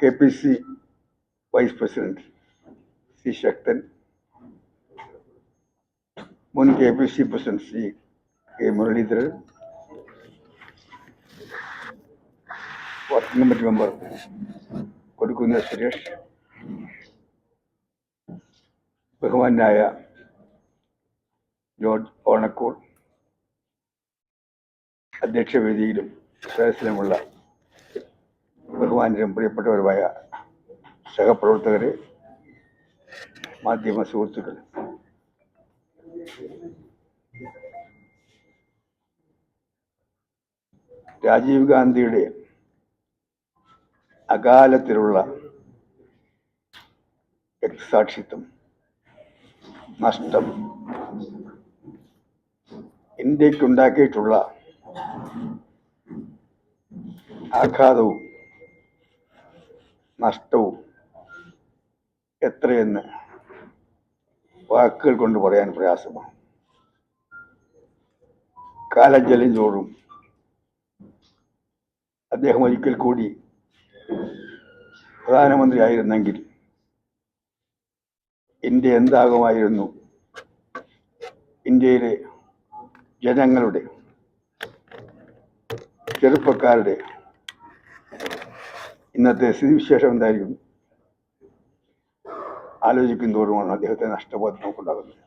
K P C vice president C Sakthan മുൻ K P C president C K Muraleedharan working committee member കൊടുക്കുന്ന സുരേഷ് ബഹുമാനായ George ഓണക്കൂൾ അധ്യക്ഷവേദിയിലും സദസ്സിലുമുള്ള ബഹുമാനരും പ്രിയപ്പെട്ടവരുമായ സഹപ്രവർത്തകരെ മാധ്യമ സുഹൃത്തുക്കൾ രാജീവ് ഗാന്ധിയുടെ അകാലത്തിലുള്ള രക്തസാക്ഷിത്വം നഷ്ടം ഇന്ത്യക്കുണ്ടാക്കിയിട്ടുള്ള ആഘാതവും നഷ്ടവും എത്രയെന്ന് വാക്കുകൾ കൊണ്ട് പറയാൻ പ്രയാസമാണ്. കാലം ചെല്ലുന്തോറും അദ്ദേഹം ഒരിക്കൽ കൂടി പ്രധാനമന്ത്രിയായിരുന്നെങ്കിൽ ഇന്ത്യ എന്താകുമായിരുന്നു? ഇന്ത്യയിലെ ജനങ്ങളുടെ ചെറുപ്പക്കാരുടെ ഇന്നത്തെ സ്ഥിതിവിശേഷം എന്തായിരിക്കും? ആലോചിക്കും തോറുമാണ് അദ്ദേഹത്തെ നഷ്ടബോധം നമുക്കുണ്ടാകുന്നത്.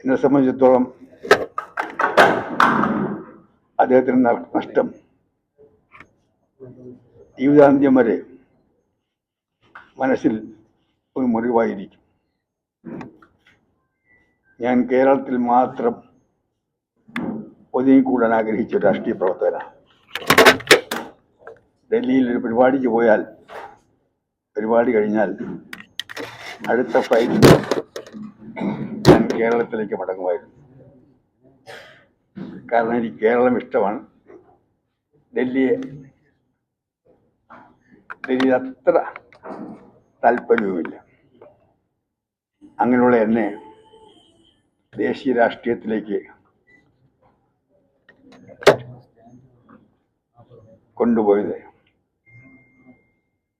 എന്നെ സംബന്ധിച്ചിടത്തോളം അദ്ദേഹത്തിന് നഷ്ടം ജീവിതാന്ത്യം വരെ മനസ്സിൽ ഒരു മുറിവായിരിക്കും. ഞാൻ കേരളത്തിൽ മാത്രം ഒതുങ്ങിക്കൂടാൻ ആഗ്രഹിച്ച ഒരു രാഷ്ട്രീയ പ്രവർത്തകനാണ് ഡൽഹിയിൽ ഒരു പരിപാടിക്ക് പോയാൽ പരിപാടി കഴിഞ്ഞാൽ അടുത്ത ഫ്ലൈറ്റിൽ ഞാൻ കേരളത്തിലേക്ക് മടങ്ങുമായിരുന്നു. കാരണം എനിക്ക് കേരളം ഇഷ്ടമാണ്. ഡൽഹിയെ ഡൽഹിയിൽ അത്ര താല്പര്യവുമില്ല. അങ്ങനെയുള്ള എന്നെ ദേശീയ രാഷ്ട്രീയത്തിലേക്ക് കൊണ്ടുപോയത്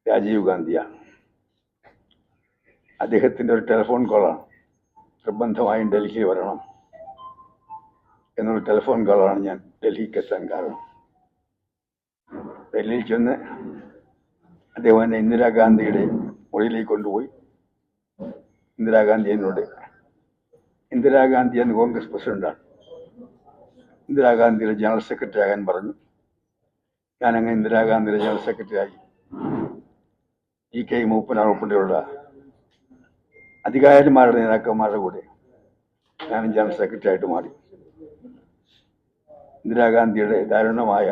രാജീവ് ഗാന്ധിയാണ്. അദ്ദേഹത്തിന്റെ ഒരു ടെലിഫോൺ കോളാണ് നിർബന്ധമായും ഡൽഹിയിൽ വരണം എന്നൊരു ടെലിഫോൺ കോളാണ് ഞാൻ ഡൽഹിക്ക് എത്താൻ കാരണം. ഡൽഹിയിൽ ചെന്ന് അദ്ദേഹം എന്നെ ഇന്ദിരാഗാന്ധിയുടെ മുറിയിലേക്ക് കൊണ്ടുപോയി. ഇന്ദിരാഗാന്ധി എന്നോട് ഇന്ദിരാഗാന്ധി എന്ന് കോൺഗ്രസ് പ്രസിഡന്റാണ്. ഇന്ദിരാഗാന്ധിയുടെ ജനറൽ സെക്രട്ടറി ആകാൻ പറഞ്ഞു. ഞാനങ്ങ് ഇന്ദിരാഗാന്ധിയുടെ ജനറൽ സെക്രട്ടറി ആയി ഇ കെ മൂപ്പനാർ ഉൾപ്പെടെയുള്ള അധികാരിമാരുടെ നേതാക്കന്മാരുടെ കൂടെ ഞാനും ജനറൽ സെക്രട്ടറി ആയിട്ട് മാറി ഇന്ദിരാഗാന്ധിയുടെ ദാരുണമായ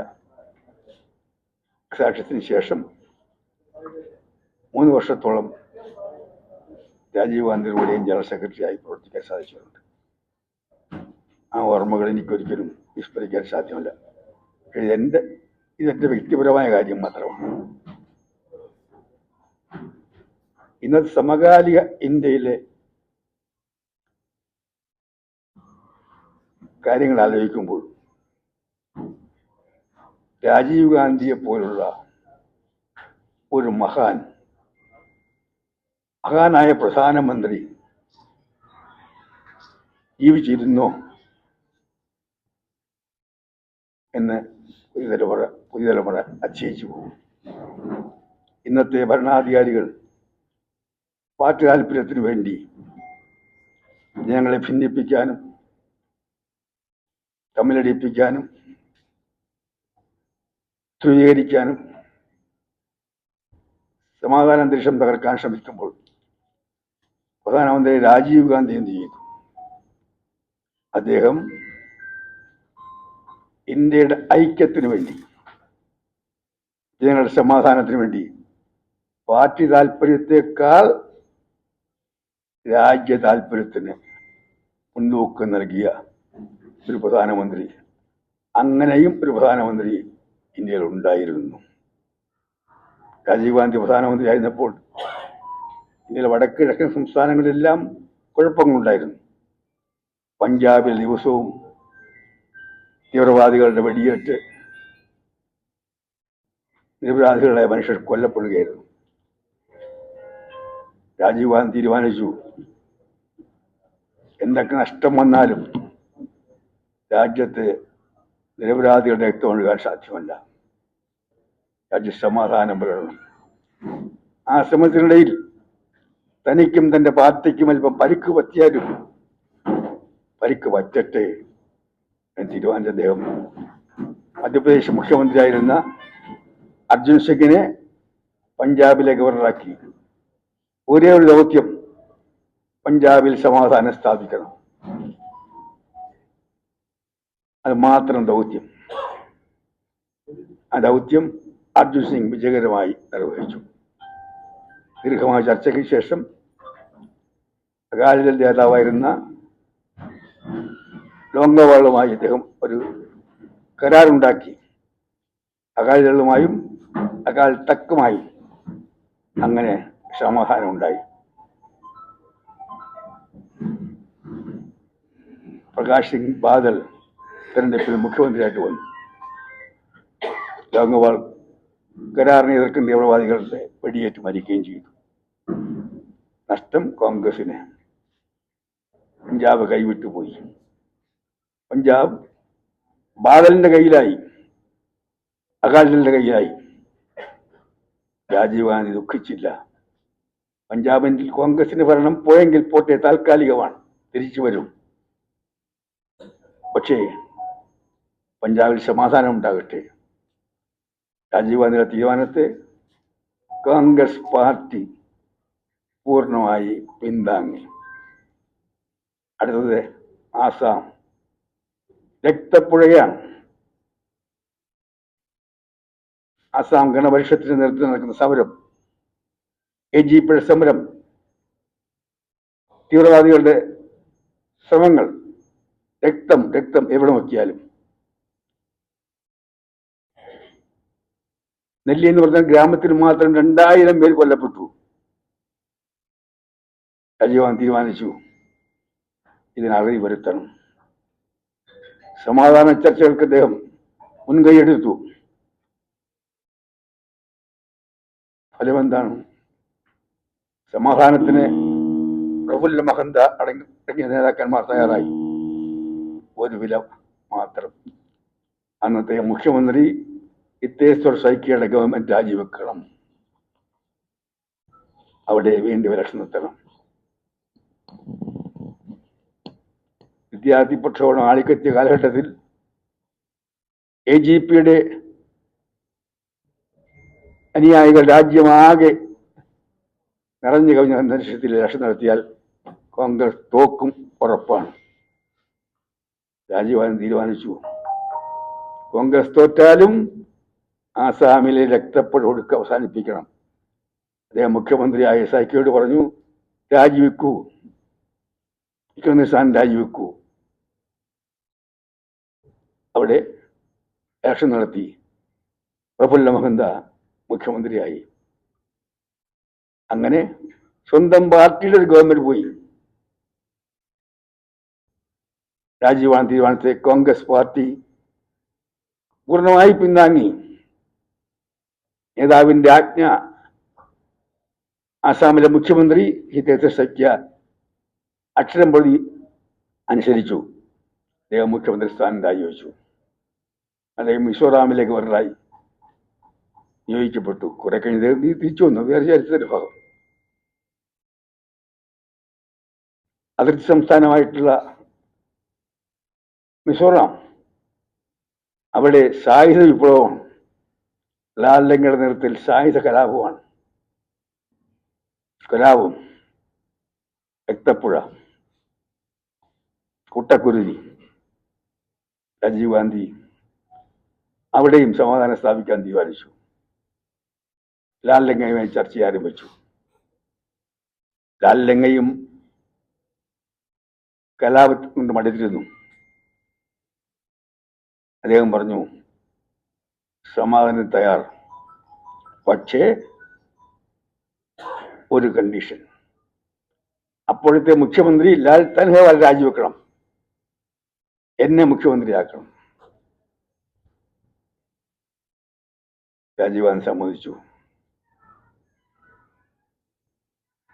സാക്ഷ്യത്തിന് ശേഷം മൂന്ന് വർഷത്തോളം രാജീവ് ഗാന്ധിയുടെ കൂടെയും ജനറൽ സെക്രട്ടറി ആയി പ്രവർത്തിക്കാൻ സാധിച്ചിട്ടുണ്ട്. ആ ഓർമ്മകൾ എനിക്കൊരിക്കലും വിസ്മരിക്കാൻ സാധ്യമല്ല. ഇതെന്റെ ഇതെന്റെ വ്യക്തിപരമായ കാര്യം മാത്രമാണ്. ഇന്നത്തെ സമകാലിക ഇന്ത്യയിലെ കാര്യങ്ങൾ ആലോചിക്കുമ്പോൾ രാജീവ് ഗാന്ധിയെ പോലുള്ള ഒരു മഹാൻ മഹാനായ പ്രധാനമന്ത്രി ജീവിച്ചിരുന്നോ? എന്ന് ഒരു തലമുറ പുതിയ തലമുറ അച്ഛയിച്ചു പോകും. ഇന്നത്തെ ഭരണാധികാരികൾ പാർട്ടി താല്പര്യത്തിന് വേണ്ടി ജനങ്ങളെ ഭിന്നിപ്പിക്കാനും തമ്മിലടിപ്പിക്കാനും ധ്രുവീകരിക്കാനും സമാധാന അന്തരീക്ഷം തകർക്കാൻ ശ്രമിക്കുമ്പോൾ പ്രധാനമന്ത്രി രാജീവ് ഗാന്ധി എന്ത് ചെയ്തു? അദ്ദേഹം ഇന്ത്യയുടെ ഐക്യത്തിന് വേണ്ടി ജനങ്ങളുടെ സമാധാനത്തിന് വേണ്ടി. പാർട്ടി താല്പര്യത്തെക്കാൾ രാജ്യ താല്പര്യത്തിന് മുൻതൂക്കം നൽകിയ ഒരു പ്രധാനമന്ത്രി അങ്ങനെയും ഒരു പ്രധാനമന്ത്രി ഇന്ത്യയിൽ ഉണ്ടായിരുന്നു. രാജീവ് ഗാന്ധി പ്രധാനമന്ത്രി ആയിരുന്നപ്പോൾ ഇന്ത്യയിലെ വടക്കിഴക്കൻ സംസ്ഥാനങ്ങളിലെല്ലാം കുഴപ്പങ്ങളുണ്ടായിരുന്നു. പഞ്ചാബിൽ ദിവസവും തീവ്രവാദികളുടെ വെടിയേറ്റ് നിരപരാധികളായ മനുഷ്യർ കൊല്ലപ്പെടുകയായിരുന്നു. രാജീവ് ഗാന്ധി തീരുമാനിച്ചു. എന്തൊക്കെ നഷ്ടം വന്നാലും രാജ്യത്ത് നിരപരാധികളുടെ രക്തം ഒഴുകാൻ സാധ്യമല്ല. രാജ്യ സമാധാനം പുലരണം ആ ശ്രമത്തിനിടയിൽ തനിക്കും തന്റെ പാർട്ടിക്കും അല്പം പരിക്ക് പറ്റിയാലും പരിക്ക് പറ്റട്ടെ എന്ന് തീരുമാനിച്ച അദ്ദേഹം മധ്യപ്രദേശ് മുഖ്യമന്ത്രിയായിരുന്ന അർജുൻ സിംഗിനെ പഞ്ചാബിലെ ഗവർണറാക്കി ഒരേ ഒരു ദൗത്യം പഞ്ചാബിൽ സമാധാനം സ്ഥാപിക്കണം. അത് മാത്രം ദൗത്യം. ആ ദൗത്യം അർജുൻ സിംഗ് വിജയകരമായി നിർവഹിച്ചു. ദീർഘമായ ചർച്ചയ്ക്ക് ശേഷം അകാലിദൾ നേതാവായിരുന്ന ലോങ്കവാളുമായി അദ്ദേഹം ഒരു കരാറുണ്ടാക്കി. അകാലിദളുമായും അകാൽ തക്കുമായി അങ്ങനെ സമാധാനം ഉണ്ടായി. പ്രകാശ് സിംഗ് ബാദൽ തെരഞ്ഞെടുപ്പിൽ മുഖ്യമന്ത്രിയായിട്ട് വന്നു. ലോങ്കവാൾ കരാറിനെ എതിർക്കുന്ന തീവ്രവാദികളുടെ വെടിയേറ്റ് മരിക്കുകയും ചെയ്തു. നഷ്ടം കോൺഗ്രസിന് പഞ്ചാബ് കൈവിട്ടു പോയി. പഞ്ചാബ് ബാദലിന്റെ കയ്യിലായി. അകാലിന്റെ കയ്യിലായി. രാജീവ് ഗാന്ധി ദുഃഖിച്ചില്ല. പഞ്ചാബിൽ കോൺഗ്രസിന് ഭരണം പോയെങ്കിൽ പോട്ടെ താൽക്കാലികമാണ്. തിരിച്ചു വരും. പക്ഷേ പഞ്ചാബിൽ സമാധാനം ഉണ്ടാകട്ടെ. രാജീവ് ഗാന്ധിയുടെ തീരുമാനത്തെ കോൺഗ്രസ് പാർട്ടി പൂർണമായി പിന്താങ്ങി. അടുത്തത് ആസാം. രക്തപ്പുഴയാണ്. ആസാം ഗണപരിഷത്തിന്റെ നേതൃത്വം നടക്കുന്ന സമരം എ ജി പിഴ സമരം തീവ്രവാദികളുടെ ശ്രമങ്ങൾ രക്തം രക്തം എവിടെ നോക്കിയാലും. നെല്ലി എന്ന് പറഞ്ഞ ഗ്രാമത്തിൽ മാത്രം രണ്ടായിരം പേർ കൊല്ലപ്പെട്ടു. രാജീവാൻ തീരുമാനിച്ചു. ഇതിന് അറിവ് വരുത്തണം. സമാധാന ചർച്ചകൾക്ക് അദ്ദേഹം മുൻകൈയെടുത്തു ഫലമെന്താണ്? സമാധാനത്തിന് പ്രഫുല്ല മഹന്ത അടങ്ങി അടങ്ങിയ നേതാക്കന്മാർ തയ്യാറായി. ഒരു വില മാത്രം. അന്നത്തെ മുഖ്യമന്ത്രി ഇത്തേശ്വർ സൈക്കിയുടെ ഗവൺമെന്റ് രാജിവെക്കണം. അവിടെ വേണ്ടി വിലക്ഷം നിർത്തണം വിദ്യാർത്ഥി പ്രക്ഷോഭം ആളിക്കത്തിയ കാലഘട്ടത്തിൽ എ ജി പിയുടെ അനുയായികൾ രാജ്യമാകെ നിറഞ്ഞു കവിഞ്ഞ അന്തരീക്ഷത്തിൽ ഇലക്ഷൻ നടത്തിയാൽ കോൺഗ്രസ് തോക്കും ഉറപ്പാണ്. രാജീവ് തീരുമാനിച്ചു. കോൺഗ്രസ് തോറ്റാലും ആസാമിലെ രക്തപ്പുഴ കൊടുക്ക അവസാനിപ്പിക്കണം. അദ്ദേഹം മുഖ്യമന്ത്രിയായ സൈക്കിയോട് പറഞ്ഞു രാജിവെക്കൂ. സ്ഥാനം രാജിവെക്കൂ. അവിടെ ഇലക്ഷൻ നടത്തി. പ്രഫുല്ല മഹന്ത മുഖ്യമന്ത്രിയായി. അങ്ങനെ സ്വന്തം പാർട്ടിയുടെ ഒരു ഗവൺമെന്റ് പോയി. രാജീവ് ഗാന്ധി തീരുമാനത്തെ കോൺഗ്രസ് പാർട്ടി പൂർണമായി പിന്താങ്ങി. നേതാവിന്റെ ആജ്ഞ ആസാമിലെ മുഖ്യമന്ത്രി ഹിതേന്ദ്ര സഖ്യ അക്ഷരം പ്രതി അനുസരിച്ചു. അദ്ദേഹം മുഖ്യമന്ത്രി സ്ഥാനം രാജിവെച്ചു. അദ്ദേഹം മിസോറാമിലെ ഗവർണറായി നിയോഗിക്കപ്പെട്ടു. കുറെ കഴിഞ്ഞ് നീ തിരിച്ചു വന്നു. വേറെ ചരിത്രത്തിന്റെ ഭാഗം. അതിർത്തി സംസ്ഥാനമായിട്ടുള്ള മിസോറാം. അവിടെ സായുധ വിപ്ലവമാണ്. ലാൽ ലങ്കയുടെ നേതൃത്വത്തിൽ സായുധ കലാപമാണ് കലാപം. രക്തപ്പുഴ. കുട്ടക്കുരുതി രാജീവ് ഗാന്ധി. അവിടെയും സമാധാനം സ്ഥാപിക്കാൻ തീരുമാനിച്ചു. ലാൽ ലങ്കയുമായി ചർച്ച ആരംഭിച്ചു ലാൽ ലങ്കയും കലാപത്തിൽ കൊണ്ട് മടുത്തിരുന്നു അദ്ദേഹം പറഞ്ഞു സമാധാനം തയ്യാർ. പക്ഷേ ഒരു കണ്ടീഷൻ അപ്പോഴത്തെ മുഖ്യമന്ത്രി ലാൽ തൻഹവാൽ രാജിവെക്കണം. എന്നെ മുഖ്യമന്ത്രിയാക്കണം. രാജീവാൻ സമ്മതിച്ചു.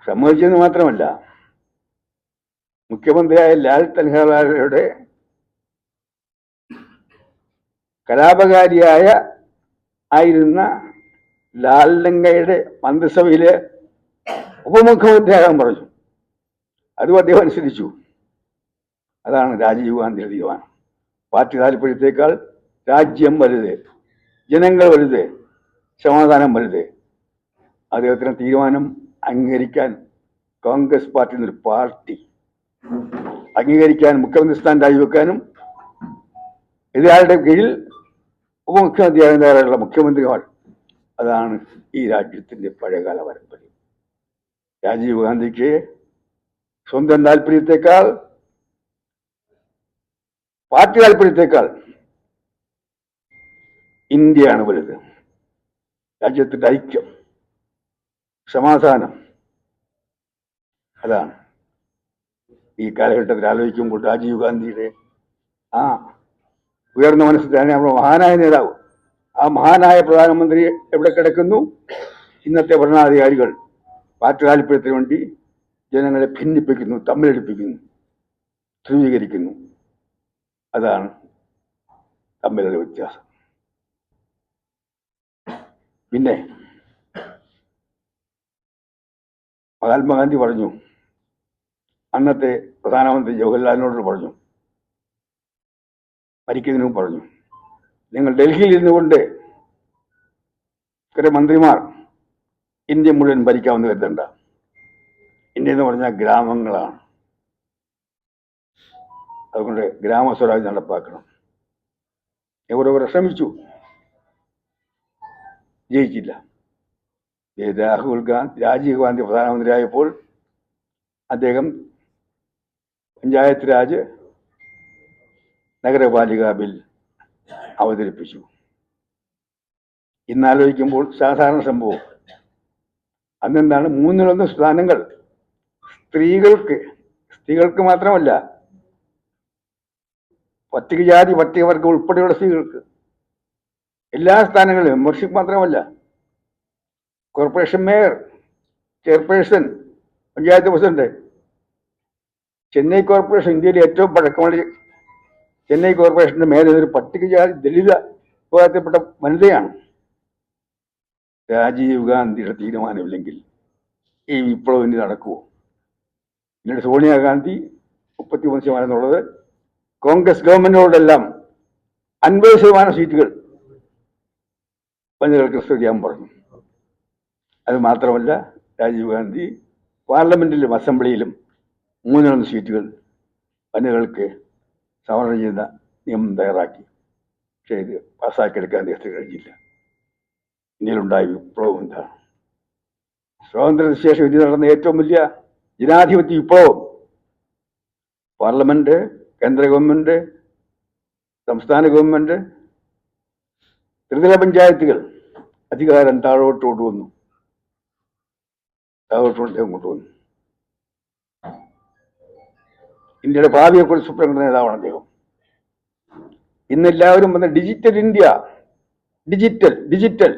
സമ്മതിച്ചെന്ന് മാത്രമല്ല മുഖ്യമന്ത്രിയായ ലാൽ തൻഹവാലയുടെ കലാപകാരിയായ ആയിരുന്ന ലാൽ ലങ്കയുടെ മന്ത്രിസഭയിലെ ഉപമുഖ്യമന്ത്രിയാകാൻ പറഞ്ഞു. അതും അദ്ദേഹം അനുസരിച്ചു. അതാണ് രാജീവ് ഗാന്ധിയുടെ തീരുമാനം. പാർട്ടി താല്പര്യത്തേക്കാൾ രാജ്യം വലുത് ജനങ്ങൾ വലുത് സമാധാനം വലുത്. അദ്ദേഹത്തിന് തീരുമാനം അംഗീകരിക്കാൻ കോൺഗ്രസ് പാർട്ടി എന്നൊരു പാർട്ടി അംഗീകരിക്കാൻ മുഖ്യമന്ത്രി സ്ഥാനം രാജിവെക്കാനും എതിരാളുടെ കീഴിൽ ഉപമുഖ്യമന്ത്രിയാകാൻ തയ്യാറുള്ള മുഖ്യമന്ത്രിമാർ അതാണ് ഈ രാജ്യത്തിന്റെ പഴയകാല പരമ്പര്യം. രാജീവ് ഗാന്ധിക്ക് സ്വന്തം താല്പര്യത്തെക്കാൾ പാർട്ടി താല്പര്യത്തെക്കാൾ ഇന്ത്യയാണ് വലുത്. രാജ്യത്തിന്റെ ഐക്യം. സമാധാനം അതാണ് ഈ കാലഘട്ടത്തിൽ ആലോചിക്കുമ്പോൾ രാജീവ് ഗാന്ധിയുടെ ആ ഉയർന്ന മനസ്സിൽ തന്നെ നമ്മുടെ മഹാനായ നേതാവ്. ആ മഹാനായ പ്രധാനമന്ത്രി എവിടെ കിടക്കുന്നു? ഇന്നത്തെ ഭരണാധികാരികൾ പാർട്ടി താല്പര്യത്തിന് വേണ്ടി ജനങ്ങളെ ഭിന്നിപ്പിക്കുന്നു തമ്മിലടിപ്പിക്കുന്നു ധ്രുവീകരിക്കുന്നു. അതാണ് തമ്മിലുള്ള വ്യത്യാസം. പിന്നെ മഹാത്മാഗാന്ധി പറഞ്ഞു. അന്നത്തെ പ്രധാനമന്ത്രി ജവഹർലാലിനോട് പറഞ്ഞു. മരിക്കുന്നതിനും പറഞ്ഞു. നിങ്ങൾ ഡൽഹിയിൽ ഇരുന്നുകൊണ്ട് കുറെ മന്ത്രിമാർ ഇന്ത്യ മുഴുവൻ ഭരിക്കാമെന്ന് കരുതണ്ട. ഇന്ത്യ എന്ന് പറഞ്ഞാൽ ഗ്രാമങ്ങളാണ്. അതുകൊണ്ട് ഗ്രാമസ്വരാജ് നടപ്പാക്കണം. എവിടെ ശ്രമിച്ചു. ജയിച്ചില്ല. രാഹുൽ ഗാന്ധി രാജീവ് ഗാന്ധി പ്രധാനമന്ത്രിയായപ്പോൾ അദ്ദേഹം പഞ്ചായത്ത് രാജ് നഗരപാലിക ബിൽ അവതരിപ്പിച്ചു. ഇന്നാലോചിക്കുമ്പോൾ സാധാരണ സംഭവം. അന്നെന്താണ് മൂന്നിലൊന്ന് സ്ഥാനങ്ങൾ സ്ത്രീകൾക്ക് സ്ത്രീകൾക്ക് മാത്രമല്ല പട്ടികജാതി പട്ടികവർഗം ഉൾപ്പെടെയുള്ള സ്ത്രീകൾക്ക്. എല്ലാ സ്ഥാനങ്ങളിലും മെമ്പർഷിപ്പ് മാത്രമല്ല. Corporation mayor chairperson panchayat president. Chennai corporation ഇന്ത്യയിലെ ഏറ്റവും പഴക്കമുള്ള ചെന്നൈ കോർപ്പറേഷന്റെ മേലെ ഒരു പട്ടികജാതി ദലിത വിഭാഗത്തിൽപ്പെട്ട വനിതയാണ്. രാജീവ് ഗാന്ധിയുടെ തീരുമാനമില്ലെങ്കിൽ ഈ വിപ്ലവം ഇനി നടക്കുമോ പിന്നീട് സോണിയാഗാന്ധി മുപ്പത്തി മൂന്ന് ശതമാനം എന്നുള്ളത് കോൺഗ്രസ് ഗവൺമെന്റിനോടെല്ലാം അൻപത് ശതമാനം സീറ്റുകൾ വനിതകൾക്ക് സ്ഥിതിയാൻ പറഞ്ഞു. അത് മാത്രമല്ല രാജീവ് ഗാന്ധി പാർലമെന്റിലും അസംബ്ലിയിലും മൂന്നിലൊന്ന് സീറ്റുകൾ വനിതകൾക്ക് സംവരണം ചെയ്യുന്ന നിയമം തയ്യാറാക്കി. പക്ഷേ ഇത് പാസ്സാക്കിയെടുക്കാൻ അദ്ദേഹത്തിന് കഴിഞ്ഞില്ല. ഇന്ത്യയിലുണ്ടായ വിപ്ലവം എന്താണ്? സ്വാതന്ത്ര്യത്തിന് ശേഷം ഇന്ത്യ നടന്ന ഏറ്റവും വലിയ ജനാധിപത്യ വിപ്ലവം. പാർലമെന്റ് കേന്ദ്ര ഗവൺമെന്റ് സംസ്ഥാന ഗവൺമെന്റ് ത്രിതല പഞ്ചായത്തുകൾ അധികാരം താഴോട്ട് കൊണ്ടുവന്നു താഴോട്ട് അങ്ങോട്ട് കൊണ്ടുവന്നു ഇന്ത്യയുടെ ഭാവിയെക്കുറിച്ച് സുപ്രീം കോടതി നേതാവാണ് അദ്ദേഹം. ഇന്ന് എല്ലാവരും വന്ന ഡിജിറ്റൽ ഇന്ത്യ ഡിജിറ്റൽ ഡിജിറ്റൽ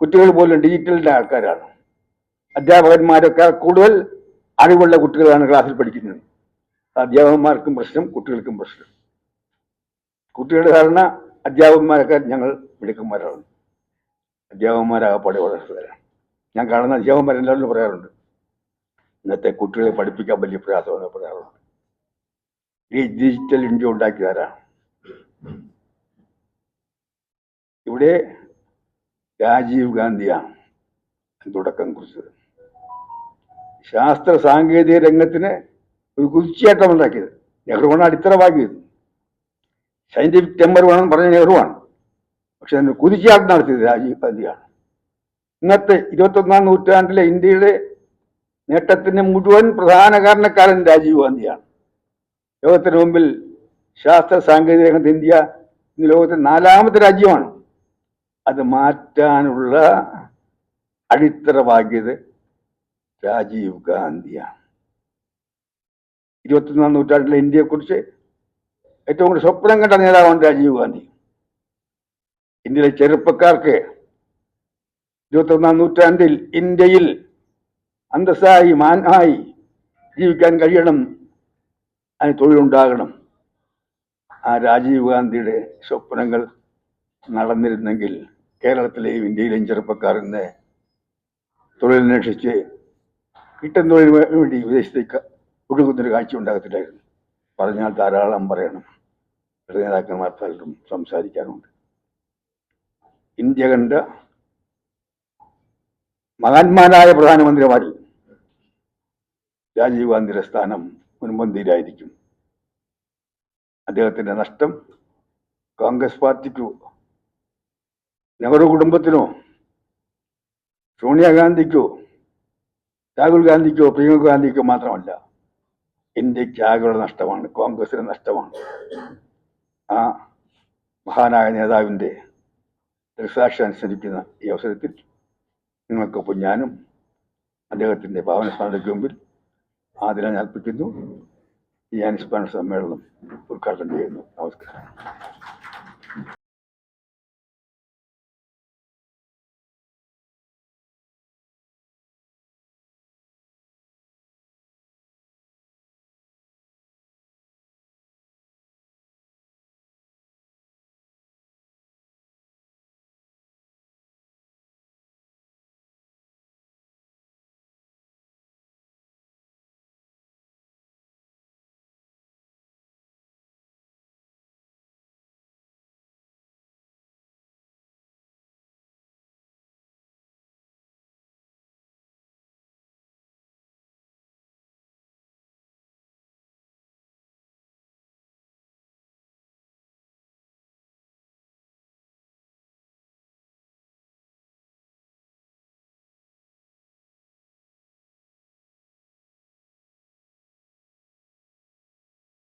കുട്ടികൾ പോലും ഡിജിറ്റലിന്റെ ആൾക്കാരാണ്. അധ്യാപകന്മാരൊക്കെ കൂടുതൽ അറിവുള്ള കുട്ടികളാണ് ക്ലാസ്സിൽ പഠിക്കുന്നത്. അധ്യാപകന്മാർക്കും പ്രശ്നം കുട്ടികൾക്കും പ്രശ്നം. കുട്ടികളുടെ കാരണം അധ്യാപകന്മാരൊക്കെ ഞങ്ങൾ മിടുക്കന്മാരാണ്. അധ്യാപകന്മാരാകപ്പാടെ വളർത്തുകയാണ് ഞാൻ കാണുന്ന അധ്യാപകന്മാരെല്ലാവരും പറയാറുണ്ട്. ഇന്നത്തെ കുട്ടികളെ പഠിപ്പിക്കാൻ വലിയ പ്രയാസമെന്ന് പറയാറുണ്ട് ഈ ഡിജിറ്റൽ ഇന്ത്യ ഉണ്ടാക്കിയതാരാണ് ഇവിടെ രാജീവ് ഗാന്ധിയാണ് തുടക്കം കുറിച്ചത്. ശാസ്ത്ര സാങ്കേതിക രംഗത്തിന് ഒരു കുതിച്ചേട്ടം ഉണ്ടാക്കിയത്. നെഹ്റുവാണ് അടിത്തറവാക്കിയത് സയന്റിഫിക് ടെമ്പർ വേണം പറഞ്ഞ നെഹ്റുവാണ്. പക്ഷെ അതിന് കുതിച്ചാട്ടം നടത്തിയത് രാജീവ് ഗാന്ധിയാണ്. ഇന്നത്തെ ഇരുപത്തൊന്നാം നൂറ്റാണ്ടിലെ ഇന്ത്യയുടെ നേട്ടത്തിന് മുഴുവൻ പ്രധാന കാരണക്കാരൻ രാജീവ് ഗാന്ധിയാണ്. ലോകത്തിന് മുമ്പിൽ ശാസ്ത്ര സാങ്കേതിക രംഗത്ത് ഇന്ത്യ ഇന്ന് ലോകത്തെ നാലാമത്തെ രാജ്യമാണ്. അത് മാറ്റാനുള്ള അടിത്തറ പാകിയത് രാജീവ് ഗാന്ധിയാണ്. ഇരുപത്തിയൊന്നാം നൂറ്റാണ്ടിലെ ഇന്ത്യയെക്കുറിച്ച് ഏറ്റവും കൂടുതൽ സ്വപ്നം കണ്ട നേതാവാണ് രാജീവ് ഗാന്ധി. ഇന്ത്യയിലെ ചെറുപ്പക്കാർക്ക് ഇരുപത്തൊന്നാം നൂറ്റാണ്ടിൽ ഇന്ത്യയിൽ അന്തസ്സായി മാനായി ജീവിക്കാൻ കഴിയണം. അതിന് തൊഴിലുണ്ടാകണം. ആ രാജീവ് ഗാന്ധിയുടെ സ്വപ്നങ്ങൾ നടന്നിരുന്നെങ്കിൽ കേരളത്തിലെയും ഇന്ത്യയിലെയും ചെറുപ്പക്കാർ ഇന്ന് തൊഴിലന്വേഷിച്ച് കിട്ടുന്ന തൊഴിലിന് വേണ്ടി വിദേശത്തേക്ക് ഒഴുകുന്നൊരു കാഴ്ച ഉണ്ടാകത്തില്ലായിരുന്നു. പറഞ്ഞാൽ ധാരാളം പറയണം. ഇടനേതാക്കന്മാർ നേതാക്കന്മാർ പലരും സംസാരിക്കാറുണ്ട്. ഇന്ത്യ കണ്ട മഹാന്മാരായ പ്രധാനമന്ത്രിമാരിൽ രാജീവ് ഗാന്ധിയുടെ സ്ഥാനം മുൻപന്തിയിലായിരിക്കും. അദ്ദേഹത്തിന്റെ നഷ്ടം കോൺഗ്രസ് പാർട്ടിക്കോ നെഹ്റു കുടുംബത്തിനോ സോണിയാഗാന്ധിക്കോ രാഹുൽ ഗാന്ധിക്കോ പ്രിയങ്ക ഗാന്ധിക്കോ മാത്രമല്ല ഇന്ത്യയ്ക്ക് ആകെയുള്ള നഷ്ടമാണ് കോൺഗ്രസിന് നഷ്ടമാണ്. ആ മഹാനായ നേതാവിന്റെ ദൃക്സാക്ഷി അനുസരിക്കുന്ന ഈ അവസരത്തിൽ നിങ്ങൾക്കൊപ്പം ഞാനും അദ്ദേഹത്തിന്റെ ഭാവന സ്ഥാനത്തേക്ക് മുമ്പിൽ ആദരം അർപ്പിക്കുന്നു. ഈ അനുസ്മരണ സമ്മേളനം ഉദ്ഘാടനം ചെയ്യുന്നു. നമസ്കാരം.